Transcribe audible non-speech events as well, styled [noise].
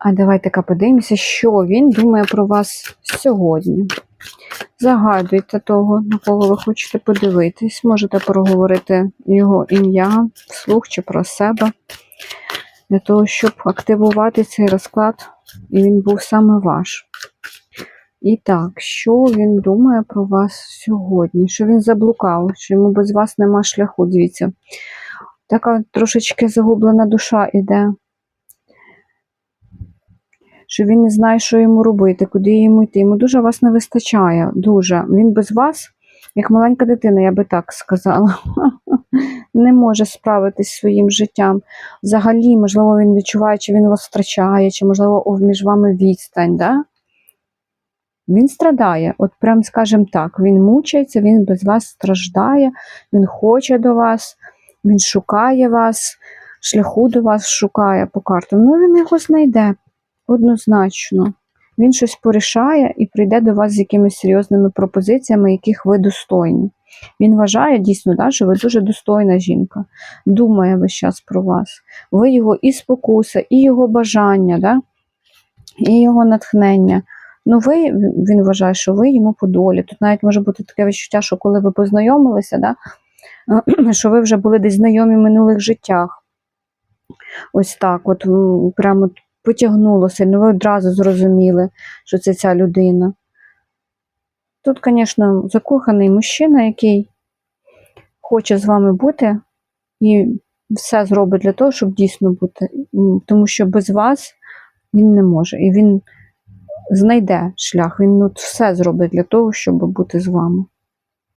А давайте-ка подивимося, що він думає про вас сьогодні. Загадуйте того, на кого ви хочете подивитись. Можете проговорити його ім'я вслух чи про себе, для того, щоб активувати цей розклад, і він був саме ваш. І так, що він думає про вас сьогодні? Що він заблукав, що йому без вас нема шляху, дивіться. Така трошечки загублена душа іде. Що він не знає, що йому робити, куди йому йти. Йому дуже вас не вистачає. Дуже. Він без вас, як маленька дитина, я би так сказала, [laughs] не може справитись зі своїм життям. Взагалі, можливо, він відчуває, чи він вас втрачає, чи, можливо, між вами відстань. Да? Він страдає, от прям скажем так, він мучається, він без вас страждає, він хоче до вас, він шукає вас, шляху до вас шукає по картам. Ну, він його знайде однозначно. Він щось порішає і прийде до вас з якимись серйозними пропозиціями, яких ви достойні. Він вважає дійсно, да, що ви дуже достойна жінка, думає весь час про вас. Ви його і спокуса, і його бажання, да, і його натхнення. Ну, ви, він вважає, що ви йому по долі. Тут навіть може бути таке відчуття, що коли ви познайомилися, да, [clears throat] що ви вже були десь знайомі в минулих життях. Ось так, от прямо потягнуло сильно, ви одразу зрозуміли, що це ця людина. Тут, звісно, закоханий мужчина, який хоче з вами бути і все зробить для того, щоб дійсно бути. Тому що без вас він не може. І він знайде шлях, він от все зробить для того, щоб бути з вами.